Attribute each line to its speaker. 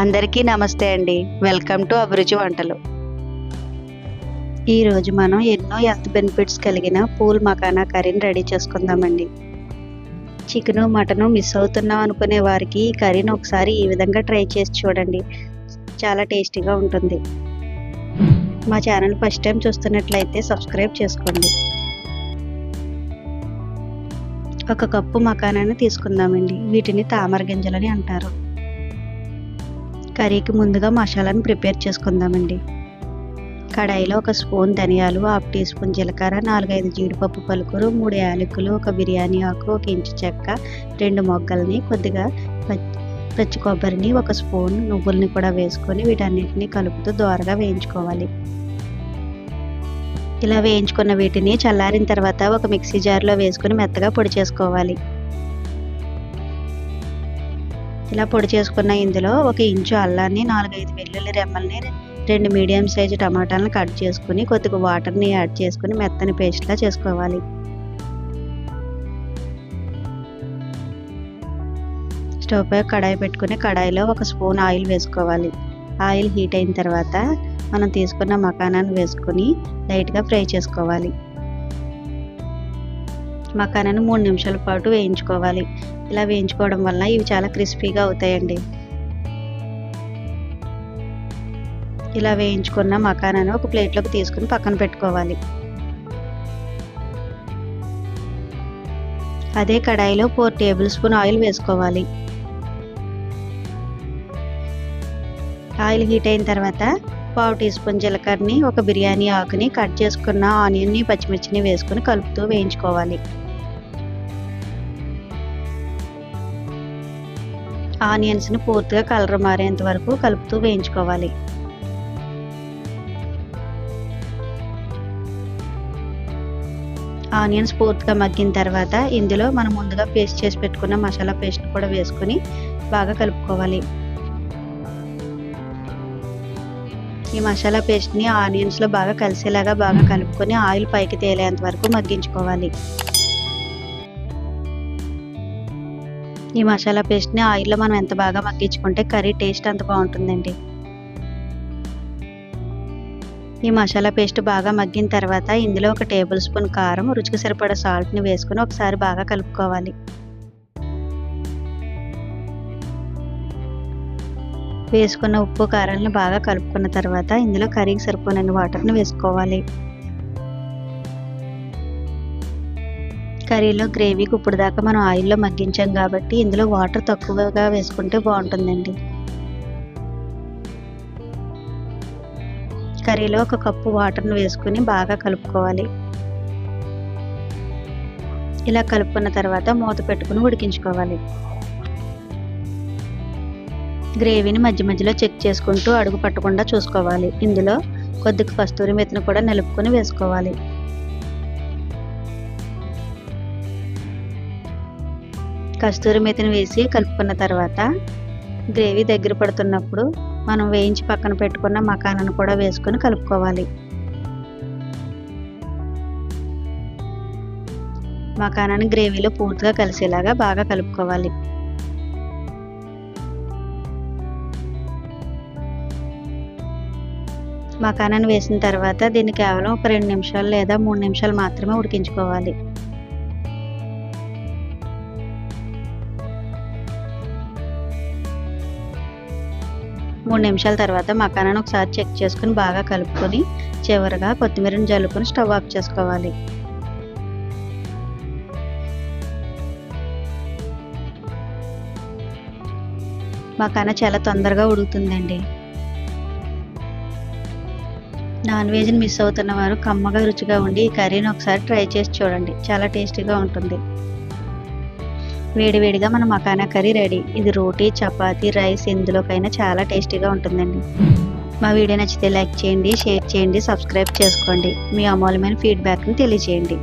Speaker 1: అందరికీ నమస్తే అండి. వెల్కమ్ టు అభిరుచి వంటలు. ఈరోజు మనం ఎన్నో హెల్త్ బెనిఫిట్స్ కలిగిన పూల్ మకానా కర్రీని రెడీ చేసుకుందామండి. చికెను మటను మిస్ అవుతున్నాం అనుకునే వారికి ఈ కర్రీని ఒకసారి ఈ విధంగా ట్రై చేసి చూడండి. చాలా టేస్టీగా ఉంటుంది. మా ఛానల్ ఫస్ట్ టైం చూస్తున్నట్లయితే సబ్స్క్రైబ్ చేసుకోండి. ఒక కప్పు మకానాన్ని తీసుకుందామండి. వీటిని తామర గింజలని అంటారు. కర్రీకి ముందుగా మసాలాను ప్రిపేర్ చేసుకుందామండి. కడాయిలో ఒక స్పూన్ ధనియాలు హాఫ్ టీ స్పూన్ జీలకర్ర నాలుగైదు జీడిపప్పు పలుకులు మూడు యాలకులు ఒక బిర్యానీ ఆకు ఒక ఇంచు చెక్క రెండు మొగ్గల్ని కొద్దిగా పచ్చి కొబ్బరిని ఒక స్పూన్ నువ్వుల్ని కూడా వేసుకొని వీటన్నిటిని కలుపుతూ దోరగా వేయించుకోవాలి. ఇలా వేయించుకున్న వీటిని చల్లారిన తర్వాత ఒక మిక్సీ జార్లో వేసుకొని మెత్తగా పొడి చేసుకోవాలి. ఇలా పొడి చేసుకున్న ఇందులో ఒక ఇంచు అల్లాన్ని నాలుగైదు వెల్లుల్లి రెమ్మల్ని రెండు మీడియం సైజు టమాటాలను కట్ చేసుకుని కొద్దిగా వాటర్ని యాడ్ చేసుకుని మెత్తని పేస్ట్లా చేసుకోవాలి. స్టవ్ పై కడాయి పెట్టుకుని కడాయిలో ఒక స్పూన్ ఆయిల్ వేసుకోవాలి. ఆయిల్ హీట్ అయిన తర్వాత మనం తీసుకున్న మకానాన్ని వేసుకొని లైట్గా ఫ్రై చేసుకోవాలి. మకానాన్ని మూడు నిమిషాల పాటు వేయించుకోవాలి. ఇలా వేయించుకోవడం వల్ల ఇవి చాలా క్రిస్పీగా అవుతాయండి. ఇలా వేయించుకున్న మకానాను ఒక ప్లేట్లోకి తీసుకుని పక్కన పెట్టుకోవాలి. అదే కడాయిలో ఫోర్ టేబుల్ స్పూన్ ఆయిల్ వేసుకోవాలి. ఆయిల్ హీట్ అయిన తర్వాత పావు టీ స్పూన్ జీలకర్రని ఒక బిర్యానీ ఆకుని కట్ చేసుకున్న ఆనియన్ని పచ్చిమిర్చిని వేసుకుని కలుపుతూ వేయించుకోవాలి. ఆనియన్స్ని పూర్తిగా కలర్ మారేంత వరకు కలుపుతూ వేయించుకోవాలి. ఆనియన్స్ పూర్తిగా మగ్గిన తర్వాత ఇందులో మనం ముందుగా పేస్ట్ చేసి పెట్టుకున్న మసాలా పేస్ట్ కూడా వేసుకొని బాగా కలుపుకోవాలి. ఈ మసాలా పేస్ట్ని ఆనియన్స్లో బాగా కలిసేలాగా బాగా కలుపుకొని ఆయిల్ పైకి తేలేంత వరకు మగ్గించుకోవాలి. ఈ మసాలా పేస్ట్ని ఆయిల్లో మనం ఎంత బాగా మగ్గించుకుంటే కర్రీ టేస్ట్ అంత బాగుంటుందండి. ఈ మసాలా పేస్ట్ బాగా మగ్గిన తర్వాత ఇందులో ఒక టేబుల్ స్పూన్ కారం రుచికి సరిపడా సాల్ట్ని వేసుకుని ఒకసారి బాగా కలుపుకోవాలి. వేసుకున్న ఉప్పు కారాలను బాగా కలుపుకున్న తర్వాత ఇందులో కర్రీకి సరిపోయిన వాటర్ని వేసుకోవాలి. కర్రీలో గ్రేవీకి ఇప్పుడు దాకా మనం ఆయిల్లో మగ్గించాం కాబట్టి ఇందులో వాటర్ తక్కువగా వేసుకుంటే బాగుంటుందండి. కర్రీలో ఒక కప్పు వాటర్ను వేసుకుని బాగా కలుపుకోవాలి. ఇలా కలుపుకున్న తర్వాత మూత పెట్టుకుని ఉడికించుకోవాలి. గ్రేవీని మధ్య మధ్యలో చెక్ చేసుకుంటూ అడుగు పట్టకుండా చూసుకోవాలి. ఇందులో కొద్దిగా కస్తూరి మెతిని కూడా నిలుపుకొని వేసుకోవాలి. కస్తూరి మెతిని వేసి కలుపుకున్న తర్వాత గ్రేవీ దగ్గర పడుతున్నప్పుడు మనం వేయించి పక్కన పెట్టుకున్న మకానను కూడా వేసుకొని కలుపుకోవాలి. మకానాన్ని గ్రేవీలో పూర్తిగా కలిసేలాగా బాగా కలుపుకోవాలి. మకానాన్ని వేసిన తర్వాత దీన్ని కేవలం ఒక రెండు నిమిషాలు లేదా మూడు నిమిషాలు మాత్రమే ఉడికించుకోవాలి. మూడు నిమిషాల తర్వాత మకానాన్ని ఒకసారి చెక్ చేసుకుని బాగా కలుపుకొని చివరిగా కొత్తిమీరని జల్లుకొని స్టవ్ ఆఫ్ చేసుకోవాలి. మకాన చాలా తొందరగా ఉడుకుతుందండి. నాన్ వెజ్ని మిస్ అవుతున్న వారు కమ్మగా రుచిగా ఉండి ఈ కర్రీని ఒకసారి ట్రై చేసి చూడండి. చాలా టేస్టీగా ఉంటుంది. వేడివేడిగా మన మకానా కర్రీ రెడీ. ఇది రోటీ చపాతీ రైస్ ఎందులోకైనా చాలా టేస్టీగా ఉంటుందండి. మా వీడియో నచ్చితే లైక్ చేయండి షేర్ చేయండి సబ్స్క్రైబ్ చేసుకోండి. మీ అమూల్యమైన ఫీడ్బ్యాక్ని తెలియజేయండి.